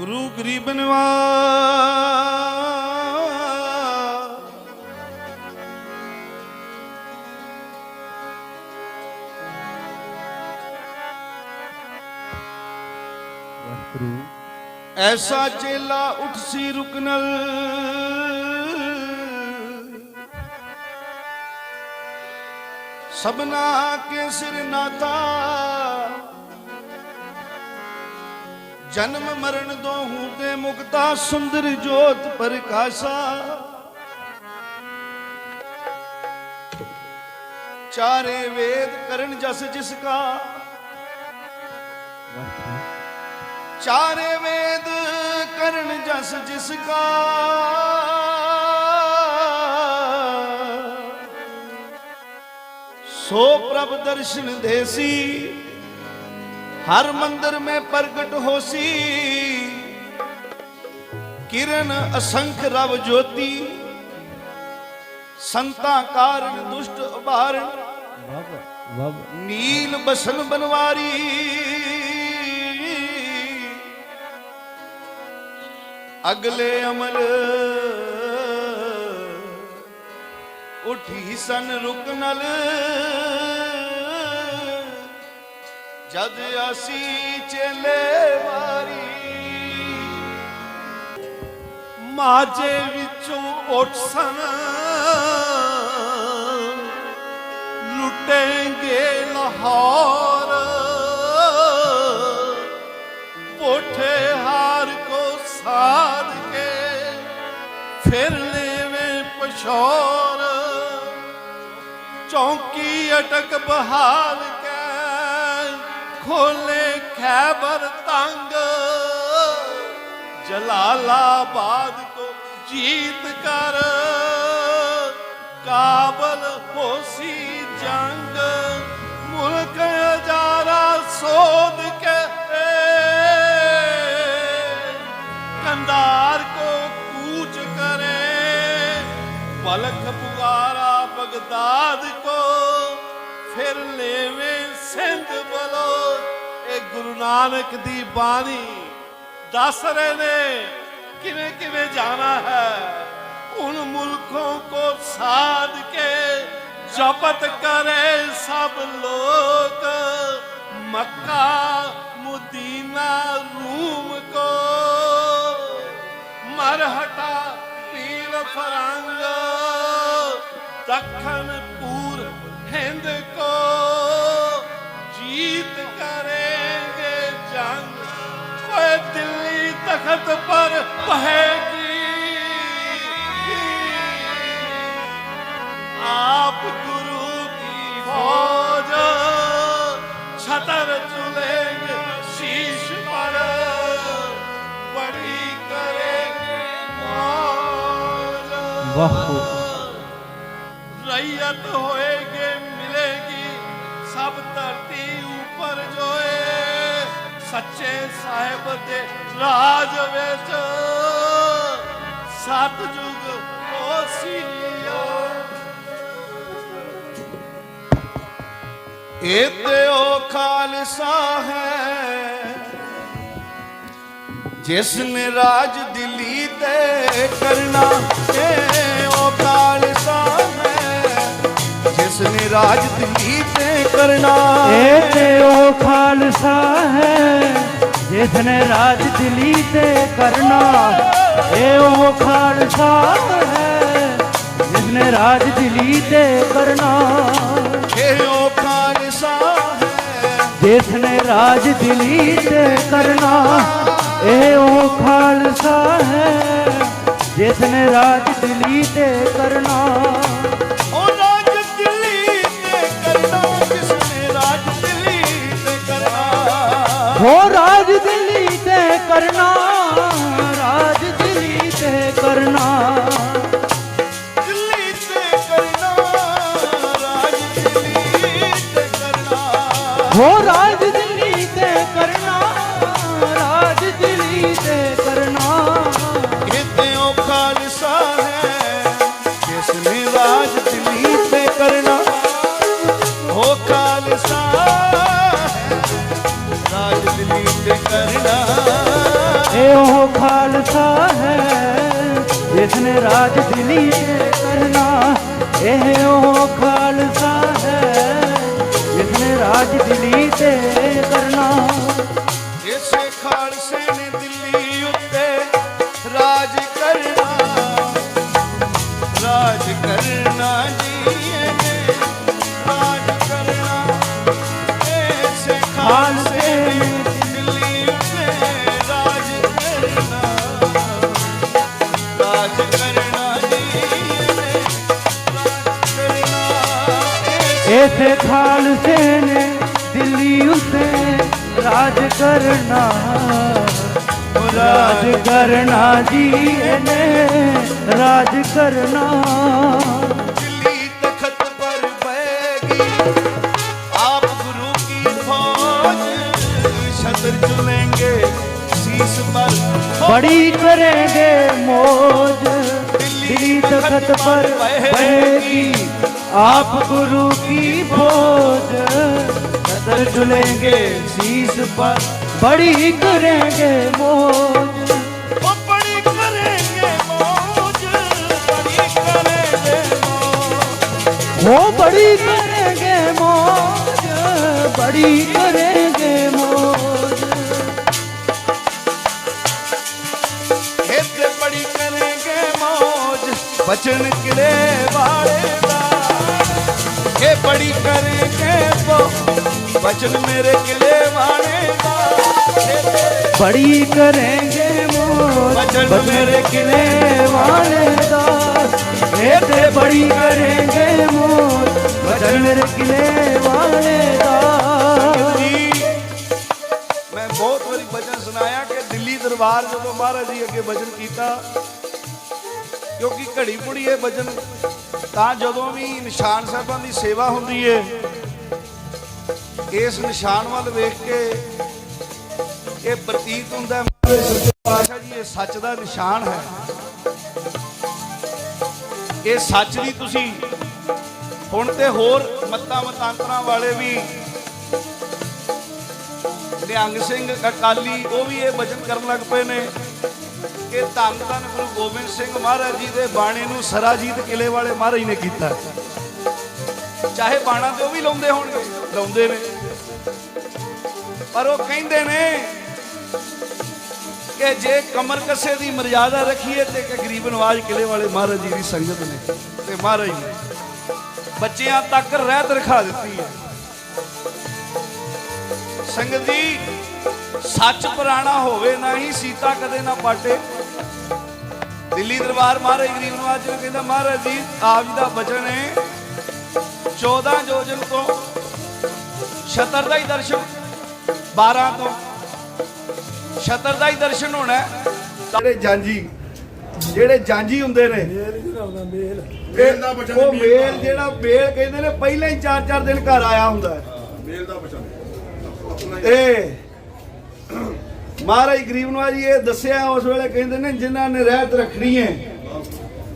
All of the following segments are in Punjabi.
ਗੁਰੂ ਗਰੀਬਨਵਾ ਵਾਹਿਗੁਰੂ। ਐਸਾ ਚੇਲਾ ਉੱਠ ਸੀ ਰੁਕਨਲ ਸਬਨਾ ਕੇ ਸਿਰ ਨਾਤਾ ਜਨਮ ਮਰਨ ਦੋਹੂ ਤੇ ਮੁਕਤਾ ਸੁੰਦਰ ਜੋਤ ਪ੍ਰਕਾਸ਼ਾ। ਚਾਰੇ ਵੇਦ ਕਰਨ ਜਸ ਜਿਸ ਕਾ। ਚਾਰੇ ਵੇਦ ਕਰਨ ਜਸ ਜਿਸ ਕਾ। ਸੋ ਪ੍ਰਭ ਦਰਸ਼ਨ ਦੇਸੀ ਹਰ ਮੰਦਰ में ਪ੍ਰਗਟ ਹੋਸੀ। ਕਿਰਨ ਅਸੰਖ ਰਵ ਜੋਤੀ। ਸੰਤਾ ਕਾਰਨ ਦੁਸ਼ਟ ਉਬਾਰਨ ਵਾਹ ਵਾਹ ਨੀਲ ਬਸਨ ਬਨਵਾਰੀ। ਅਗਲੇ ਅਮਲ ਉਠੀ ਸਨ ਰੁਕਨਲ ਜਦ ਅਸੀਂ ਚਲੇ ਵਾਰੀ ਮਾਝੇ ਵਿੱਚੋਂ ਉੱਠ ਸਨ ਲੁੱਟेंगे ਲਾਹੌਰ। ਪੋਠੇ ਹਾਰ ਕੋ ਸਾਧ ਕੇ ਫਿਰ ਲੈਵੇਂ ਪਸ਼ੌਰ ਚੌਂਕੀ ਅਟਕ ਬਹਾਲ ਖੋਲੇ ਖੈਬਰ ਤੰਗ। ਜਲਾਲਾਬਾਦ ਕੋ ਜੀਤ ਕਰ। ਕਾਬਲ ਹੋਸੀ ਜੰਗ। ਮੁਲਕ ਹਜ਼ਾਰਾ ਸੋਧ ਕੇ ਕੰਦਾਰ ਕੋ ਕੂਚ ਕਰੇ। ਪਲਖ ਪੁਗਾਰਾ ਬਗਦਾਦ ਕੋ। ਫਿਰ ਲੈਵੇਂ ਸਿੰਧ ਬਲੋ ਗੁਰੂ ਨਾਨਕ ਦੀ ਬਾਣੀ ਦੱਸ ਰਹੇ ਨੇ, ਕਿਵੇਂ ਕਿਵੇਂ ਜਾਣਾ ਹੈ? ਉਨ ਮੁਲਕੋਂ ਕੋ ਸਾਧ ਕੇ ਜਪਤ ਕਰੇ ਸਭ ਲੋਕ। ਮੱਕਾ, ਮੁਦੀਨਾ, ਰੂਮ ਕੋ। ਮਰਹਟਾ, ਪੀਰ ਫਰੰਗ। ਦੱਖਣ, ਪੂਰ, ਹਿੰਦ ਕੋ। ਤਖਤ ਪਰ ਪਹੇਗੀ ਆਪ ਗੁਰੂ ਕੀ ਫੌਜ ਛਤਰ ਚੁਲੇਗ ਸ਼ੀਸ਼ ਪਰ ਬੜੀ ਵਾਹ ਰਈਅਤ ਹੋਏ ਸੱਚੇ ਸਾਹਿਬ ਦੇ ਰਾਜ ਵਿੱਚ ਸਤ ਜੁਗ ਹੋਸੀਓ ਇਹ ਤੇ ਉਹ ਖਾਲਸਾ ਹੈ, ਜਿਸ ਨੇ ਰਾਜ ਦਿੱਲੀ ਤੇ ਕਰਨਾ ਇਹ ਉਹ ਖਾਲਸਾ ਹੈ, ਜਿਸ ਨੇ ਰਾਜ ਦਿੱਲੀ ਕਰਨਾ। ਇਹ ਤੇ ਉਹ ਖਾਲਸਾ ਹੈ ਜਿਸ ਨੇ ਰਾਜ ਦਿੱਲੀ ਤੇ ਕਰਨਾ। ਇਹ ਉਹ ਖਾਲਸਾ ਹੈ ਜਿਸ ਨੇ ਰਾਜ ਦਿੱਲੀ ਤੇ ਕਰਨਾ। ਇਹ ਉਹ ਖਾਲਸਾ ਹੈ। ਜਿਸ ਨੇ ਰਾਜ ਦਿੱਲੀ ਤੇ ਕਰਨਾ। ਇਹ ਉਹ ਖਾਲਸਾ ਹੈ ਜਿਸ ਨੇ ਰਾਜ ਦਿੱਲੀ ਤੇ ਕਰਨਾ। ਤੇ ਕਰਨਾ। ਰਾਜ ਕਰਨਾ ਜੀ ਇਹਨੇ ਰਾਜ ਕਰਨਾ। ਇਸੇ ਖਾਲਸੇ ਦਿੱਲੀ ਉੱਤੇ ਰਾਜ ਕਰਨਾ। ਰਾਜ ਕਰਨਾ ਜੀ ਇਹਨੇ ਰਾਜ ਕਰਨਾ। ਇਸੇ ਖਾਲਸੇ ਨੇ ਦਿੱਲੀ ਉੱਤੇ ਰਾਜ ਕਰਨਾ। ਰਾਜ ਕਰਨਾ ਜੀ ਇਹਨੇ ਰਾਜ ਕਰਨਾ। ਦਿੱਲੀ ਤਖਤ ਪਰ ਬੈਗੀ ਆਪ ਗੁਰੂ ਕੀ ਫੌਜ? ਛਤਰ ਬੜੀ ਕਰੇਗੇ ਮੋਜ। ਦਿੱਲੀ ਤਖਤ ਪਰ ਬੈਗੀ आप गुरु की फौज नजर चुलेंगे शीश पर बड़ी करेंगे मौज ओ बड़ी करेंगे मौज बड़ी करेंगे मौज हो बड़ी करेंगे मौज बड़ी करेंगे मौज हित बड़ी करेंगे मौज बचन किले वाले ये बड़ी करेंगे वो बचन मेरे किले वाले का ਬੜੀ ਕਰਾਂਗੇ ਮੋਜ ਬਦਲ ਕਿਲੇ ਵਾਲੇ ਦਾਸ। ਤੇ ਬੜੀ ਕਰਾਂਗੇ ਮੋਜ ਬਦਲ ਕਿਲੇ ਵਾਲੇ ਦਾਸ। ਮੈਂ ਬਹੁਤ ਵਾਰੀ ਬਚਨ ਸੁਣਾਇਆ ਕਿ ਦਿੱਲੀ ਦਰਬਾਰ ਜਦੋਂ ਮਹਾਰਾਜ ਜੀ ਅੱਗੇ ਬਚਨ ਕੀਤਾ ਕਿਉਂਕਿ ਘੜੀ ਪੁੜੀ ਇਹ ਬਚਨ ਤਾਂ ਜਦੋਂ ਵੀ ਨਿਸ਼ਾਨ ਸਾਹਿਬਾਂ ਦੀ ਸੇਵਾ ਹੁੰਦੀ ਏ ਇਸ ਨਿਸ਼ਾਨ ਵੱਲ ਵੇਖ ਕੇ ਇਹ ਪ੍ਰਤੀਤ ਹੁੰਦਾ ਹੈ। ਜੀ ਇਹ ਸੱਚ ਦਾ ਨਿਸ਼ਾਨ ਹੈ। ਇਹ ਸੱਚ ਦੀ ਤੁਸੀਂ ਹੁਣ ਤੇ ਹੋਰ ਮੱਤਾਂ ਮਤਾਂਤਰਾਂ ਵਾਲੇ ਵੀ ਨਿਹੰਗ ਸਿੰਘ, ਅਕਾਲੀ, ਉਹ ਵੀ ਇਹ ਵਚਨ ਕਰਨ ਲੱਗ ਪਏ ਨੇ ਕਿ ਧੰਨ ਧੰਨ ਗੁਰੂ ਗੋਬਿੰਦ ਸਿੰਘ ਮਹਾਰਾਜ ਜੀ ਦੇ ਬਾਣੇ ਨੂੰ ਸਰਾਜੀਤ ਕਿਲੇ ਵਾਲੇ ਮਹਾਰਾਜ ਨੇ ਕੀਤਾ। ਚਾਹੇ ਬਾਣਾ ਤੇ ਉਹ ਵੀ ਲਾਉਂਦੇ ਹੋਣਗੇ, ਲਾਉਂਦੇ ਨੇ। ਪਰ ਉਹ ਕਹਿੰਦੇ ਨੇ ਕਿ ਜੇ ਕਮਰ ਕਸੇ ਦੀ ਮਰਜ਼ਾਦਾ ਰੱਖੀਏ ਤੇ ਕਿ ਗਰੀਬ ਨਵਾਜ ਕਿਲੇ ਵਾਲੇ ਮਹਾਰਾਜ ਜੀ ਦੀ ਸੰਗਤ ਨੇ ਤੇ ਮਹਾਰਾਜ ਨੇ ਬੱਚਿਆਂ ਤੱਕ ਰਹਿਤ ਰਖਾ ਦਿੱਤੀ ਹੈ। ਸੰਗਤ ਜੀ, ਸੱਚ ਪੁਰਾਣਾ ਹੋਵੇ ਨਾ ਹੀ ਸੀਤਾ ਕਦੇ ਨਾ ਪਾਟੇ। ਦਿੱਲੀ ਦਰਬਾਰ ਮਹਾਰਾਜ ਗਰੀਬ ਨਵਾਜ ਜੀ ਕਹਿੰਦਾ, ਮਹਾਰਾਜ ਜੀ, ਆਪ ਜੀ ਦਾ ਬਚਨ ਹੈ। 14 ਜੋਜਨ ਤੋਂ ਛਤਰ ਦਾ ਹੀ ਦਰਸ਼ਨ 12 ਤੋਂ ਛਤਰ ਦਾ ਹੀ ਦਰਸ਼ਨ ਹੋਣਾ। ਜਿਹੜੇ ਜਾਂਜੀ ਜਿਹੜੇ ਜਾਂਜੀ ਹੁੰਦੇ ਨੇ ਮੇਲ ਦਾ ਬਚਨ ਉਹ ਵੀ ਮੇਲ ਜਿਹੜਾ ਮੇਲ ਕਹਿੰਦੇ ਨੇ ਪਹਿਲਾਂ ਹੀ 4-4 ਦਿਨ ਘਰ ਆਇਆ ਹੁੰਦਾ ਹੈ। ਮੇਲ ਦਾ ਬਚਨ। ਆਪਣਾ ਹੀ- ਤੇ ਮਹਾਰਾਜ ਗਰੀਬ ਨਵਾਜ ਜੀ ਇਹ ਦੱਸਿਆ ਉਸ ਵੇਲੇ ਕਹਿੰਦੇ ਨੇ ਜਿਨ੍ਹਾਂ ਨੇ ਰਹਿਤ ਰੱਖਣੀ ਹੈ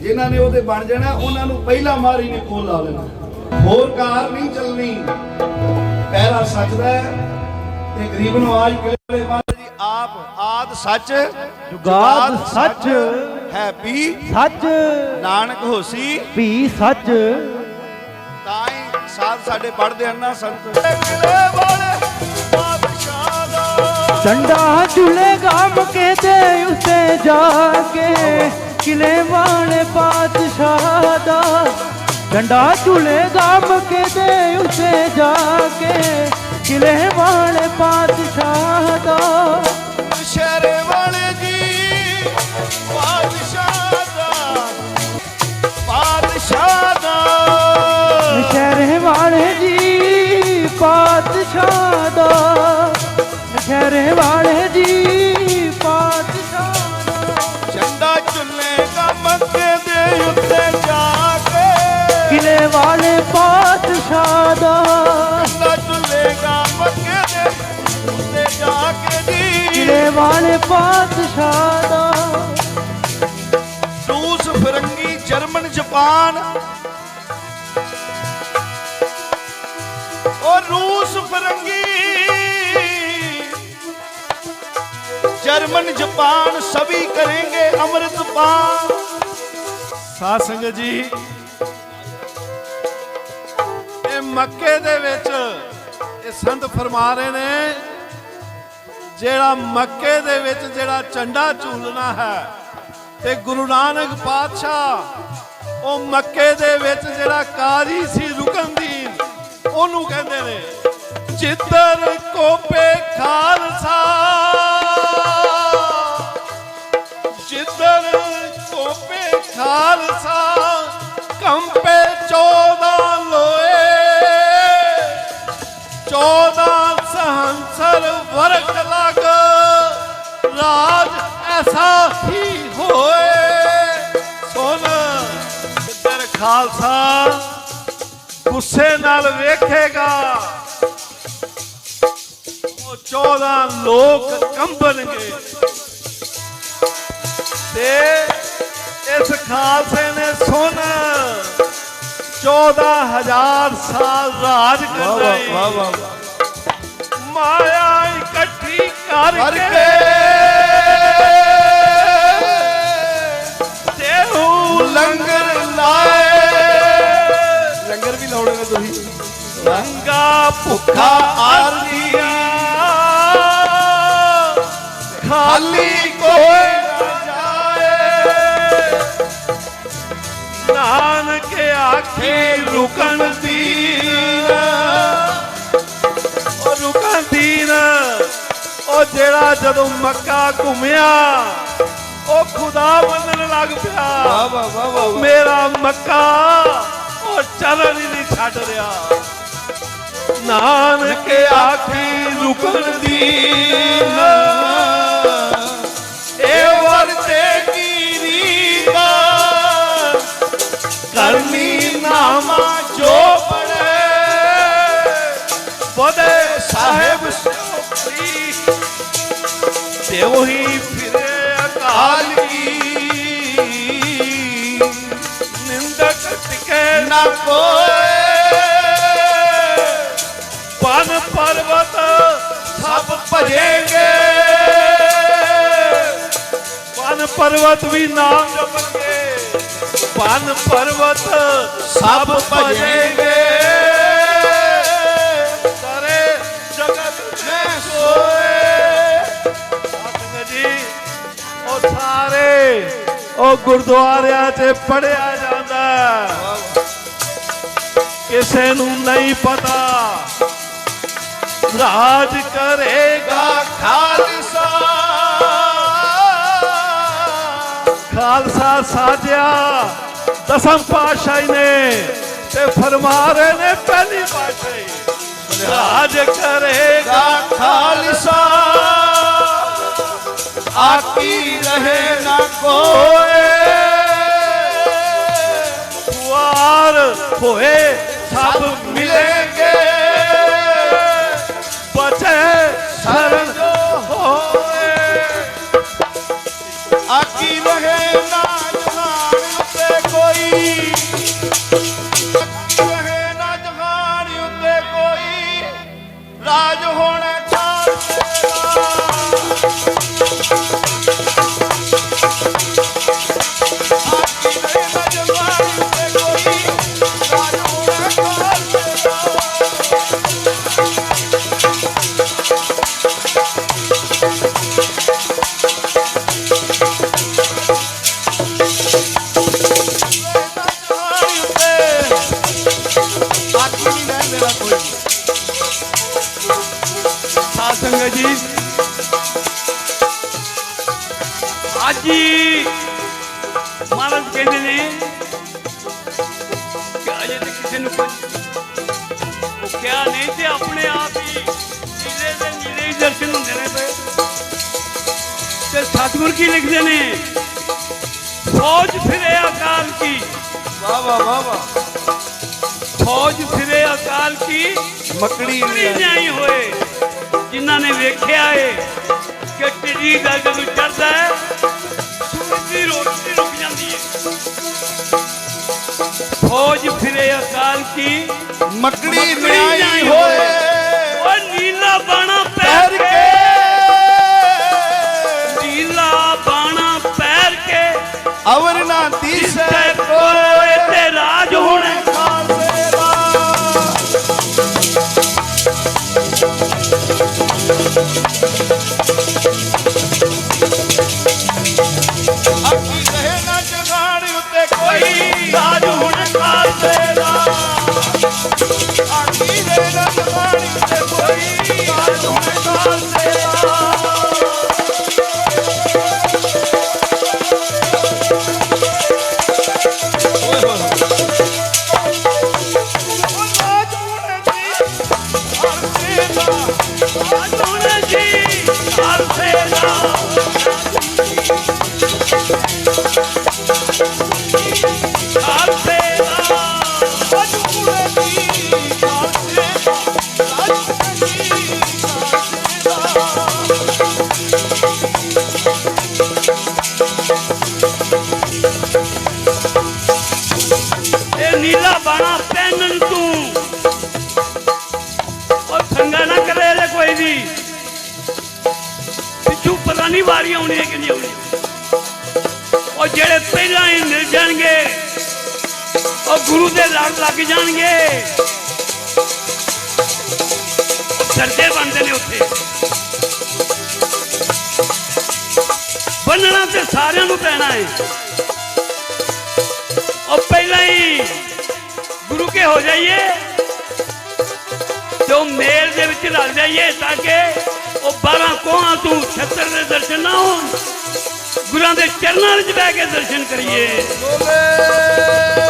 ਜਿਨ੍ਹਾਂ ਨੇ ਉਹਦੇ ਬਣ ਜਾਣਾ ਉਹਨਾਂ ਨੂੰ ਪਹਿਲਾਂ ਮਹਾਰਾਜ ਨੇ ਕੋਲ ਲਾ ਲੈਣਾ। ਹੋਰ ਕਾਰ ਨਹੀਂ ਚੱਲਣੀ। ਪਹਿਲਾ ਸੱਚ ਦਾ ਹੈ ਤੇ ਗਰੀਬ ਨਵਾਜ ਕਿਲੇ ਜੀ ਆਪ ਆਦ ਸੱਚ ਜੁਗਾਦ ਸੱਚ ਹੈ ਵੀ ਸੱਚ। ਨਾਨਕ ਹੋਸੀ। ਵੀ ਸੱਚ। ਤਾਂ ਹੀ ਸਾਧ ਸਾਡੇ ਪੜਦੇ ਹਨ ਨਾ ਸੰਤ। ਡੰਡਾ ਝੁਲੇਗਾ ਮਕੇ ਦੇ ਉੱਤੇ ਜਾ ਕੇ ਕਿਲੇ ਵਾਲੇ ਪਾਤਸ਼ਾਹ ਦਾ। ਡੰਡਾ ਝੁਲੇਗਾ ਮਕੇ ਦੇ ਉੱਤੇ ਜਾ ਕੇ ਕਿਲੇ ਵਾਲੇ ਪਾਤਸ਼ਾਹ ਦਾ। ਸ਼ਹਿਰੇ ਵਾਲੇ ਜੀ ਬਾਦਸ਼ਾਹ ਦਾ। ਬਾਦਸ਼ਾਹ ਦਾ। ਸ਼ਹਿਰੇ ਵਾਲੇ ਜੀ ਪਾਤਸ਼ਾਹ ਦਾ। ਸ਼ਹਿਰੇ ਵਾਲੇ ਜੀ ਪਾਤਸ਼ਾਹ ਦਾ। ਝੰਡਾ ਝੁੱਲੇਗਾ ਮੱਕੇ ਦੇ ਉੱਤੇ ਜਾ ਕੇ ਕਿਲੇ ਵਾਲੇ ਪਾਤਸ਼ਾਹ ਦਾ। ਵਾਲੇ ਪਾਤਸ਼ਾਹ ਦਾ। ਰੂਸ ਫਰੰਗੀ ਜਰਮਨ ਜਾਪਾਨ। ਔਰ ਰੂਸ ਫਰੰਗੀ, ਜਰਮਨ ਜਾਪਾਨ, ਸਭੀ ਕਰਨਗੇ ਅੰਮ੍ਰਿਤ ਪਾਨ। ਸਾਧ ਸੰਗਤ ਜੀ, ਇਹ ਮੱਕੇ ਦੇ ਵਿੱਚ ਇਹ ਸੰਤ ਫਰਮਾ ਰਹੇ ਨੇ। ਜਿਹੜਾ ਮੱਕੇ ਦੇ ਵਿੱਚ ਜਿਹੜਾ ਝੰਡਾ ਝੂਲਣਾ ਹੈ ਤੇ ਗੁਰੂ ਨਾਨਕ ਪਾਤਸ਼ਾਹ, ਉਹ ਮੱਕੇ ਦੇ ਵਿੱਚ ਜਿਹੜਾ ਕਾਜ਼ੀ ਸੀ ਰੁਕਨਦੀਨ, ਉਹਨੂੰ ਕਹਿੰਦੇ ਨੇ ਜਿੱਧਰ ਕੋਪੇ ਖਾਲਸਾ। ਜਿੱਧਰ ਕੋਪੇ ਖਾਲਸਾ ਗੁੱਸੇ ਨਾਲ ਵੇਖੇਗਾ। ਉਹ 14 ਲੋਕ ਕੰਬਣਗੇ। ਤੇ ਇਸ ਖਾਲਸੇ ਨੇ ਸੁਣ 14000 ਸਾਲ ਰਾਜ ਕਰਨਾ ਈ। ਮਾਇਆ ਇਕੱਠੀ ਕਰਕੇ ਲੰਗਰ ਲਾਏ ਲੰਗਰ ਨੇ ਤੁਸੀਂ? ਰੰਗਾ ਭੁੱਖਾ ਆਰਨੀਆ ਖਾਲੀ ਕੋਈ ਨਾ ਜਾਏ। ਨਾਨਕ ਆਖੇ ਰੁਕਣ ਦੀਨ। ਉਹ ਰੁਕਣ ਦੀਨ। ਉਹ ਜਿਹੜਾ ਜਦੋਂ ਮੱਕਾ ਘੁੰਮਿਆ ਉਹ ਖੁਦਾ ਮੰਨਣ ਲੱਗ ਪਿਆ। ਵਾਹ ਵਾਹ ਵਾਹ ਮੇਰਾ ਮੱਕਾ ਉਹ ਨਹੀਂ ਛੱਡ ਰਿਹਾ ਨਾਨਕ ਆਖੀ ਰੁਕਣ ਦੀਨ ਇਹ ਵਰਤੇ ਕੀ ਰੀਤਾ ਕਰਨੀ ਨਾਮਾ ਜੋ ਪੜੇ ਬਦੇ ਸਾਹਿਬ ਸੋਪਰੀ ਤੇ ਉਹੀ ਫਿਰੇ ਅਕਾਲ। ਕੀ ਨਿੰਦਕ ਟਿਕੇ ਨਾ ਕੋਈ। ਪਨ ਪਰਵਤ ਸਭ ਭਜੇਗੇ। ਪਨ ਪਰਵਤ ਵੀ ਨਾਮ ਜਪਣਗੇ। ਪਨ ਪਰਵਤ ਸਭ ਭਜੇਗੇ। ਸਾਰੇ ਜਗਤ ਮੈਂ ਸੋਏ। ਸਤਿਗੁਰ ਜੀ ਉਹ ਸਾਰੇ ਉਹ ਗੁਰਦੁਆਰਿਆਂ 'ਚ ਪੜਿਆ ਜਾਂਦਾ। ਕਿਸੇ ਨੂੰ ਨਹੀਂ ਪਤਾ। ਰਾਜ ਕਰੇਗਾ ਖਾਲਸਾ। ਖਾਲਸਾ ਸਾਜਿਆ, ਦਸਮ ਪਾਤਸ਼ਾਹੀ ਨੇ ਤੇ ਫਰਮਾ ਰਹੇ ਨੇ ਪਹਿਲੀ ਪਾਤਸ਼ਾਹੀ। ਰਾਜ ਕਰੇਗਾ ਖਾਲਸਾ। ਆਕੀ ਰਹੇ ਨਾ ਕੋਏ। ਵਾਰ ਹੋਏ ਸਭ ਆਕੀ ਰਹੇ ਨਾ ਹੀ ਮਹਾਰਾਜ ਕਹਿੰਦੇ ਨੇ ਕਿ ਅਜੇ ਤੇ ਕਿਸੇ ਨੂੰ ਕੋਈ ਉਹ ਕਿਹਾ ਨਹੀਂ ਤੇ ਆਪਣੇ ਆਪ ਹੀ ਨੀਲੇ ਦੇ ਨੀਲੇ ਹੀ ਦਰਸ਼ਨ ਹੁੰਦੇ ਨੇ ਪਏ ਤੇ ਸਤਿਗੁਰ ਕੀ ਲਿਖਦੇ ਨੇ? ਫੌਜ ਫਿਰੇ ਅਕਾਲ ਕੀ। ਵਾਹ ਵਾਹ ਵਾਹ ਵਾਹ। ਫੌਜ ਫਿਰੇ ਅਕਾਲ ਕੀ। ਮੱਕੜੀ ਨਹੀਂ ਹੋਏ। ਜਿਨ੍ਹਾਂ ਨੇ ਵੇਖਿਆ ਏ। ਕਿ ਟਿੱਡੀ ਦਾ ਜਦੋਂ ਚੜਦਾ ਹੈ ਸੂਰਜ ਦੀ ਰੋਸ਼ਨੀ ਰੁਕ ਜਾਂਦੀ ਹੈ। ਫੌਜ ਫਿਰੇ ਅਕਾਲ ਕੀ? ਮਕੜੀ ਨਿਆਈ ਹੋਏ। ਓ ਨੀਲਾ ਬਾਣਾ ਪੈਰ ਕੇ। ਨੀਲਾ ਬਾਣਾ ਪੈਰ ਕੇ। ਅਵਰ ਨਾ ਦੀਸੇ ਕੋਏ ਤੇ ਰਾਜ ਹੋਣੇ। ਖਾਲਸੇ ਦਾ ਲੱਗ ਜਾਣਗੇ। ਸਰਦੇ ਬਣਦੇ ਨੇ ਉੱਥੇ। ਬੰਨਣਾ ਤੇ ਸਾਰਿਆਂ ਨੂੰ ਪੈਣਾ ਹੈ ਉਹ ਪਹਿਲਾਂ ਹੀ ਗੁਰੂ ਕੇ ਹੋ ਜਾਈਏ। ਜੋ ਮੇਲ ਦੇ ਵਿੱਚ ਰਲ ਜਾਈਏ ਤਾਂ ਕਿ ਉਹ 12 ਕੋਹਾਂ ਤੋਂ 76 ਦੇ ਦਰਸ਼ਨ ਨਾ ਹੋਣ। ਗੁਰਾਂ ਦੇ ਚਰਨਾਂ ਵਿੱਚ ਬਹਿ ਕੇ ਦਰਸ਼ਨ ਕਰੀਏ। ਬੋਲੇ।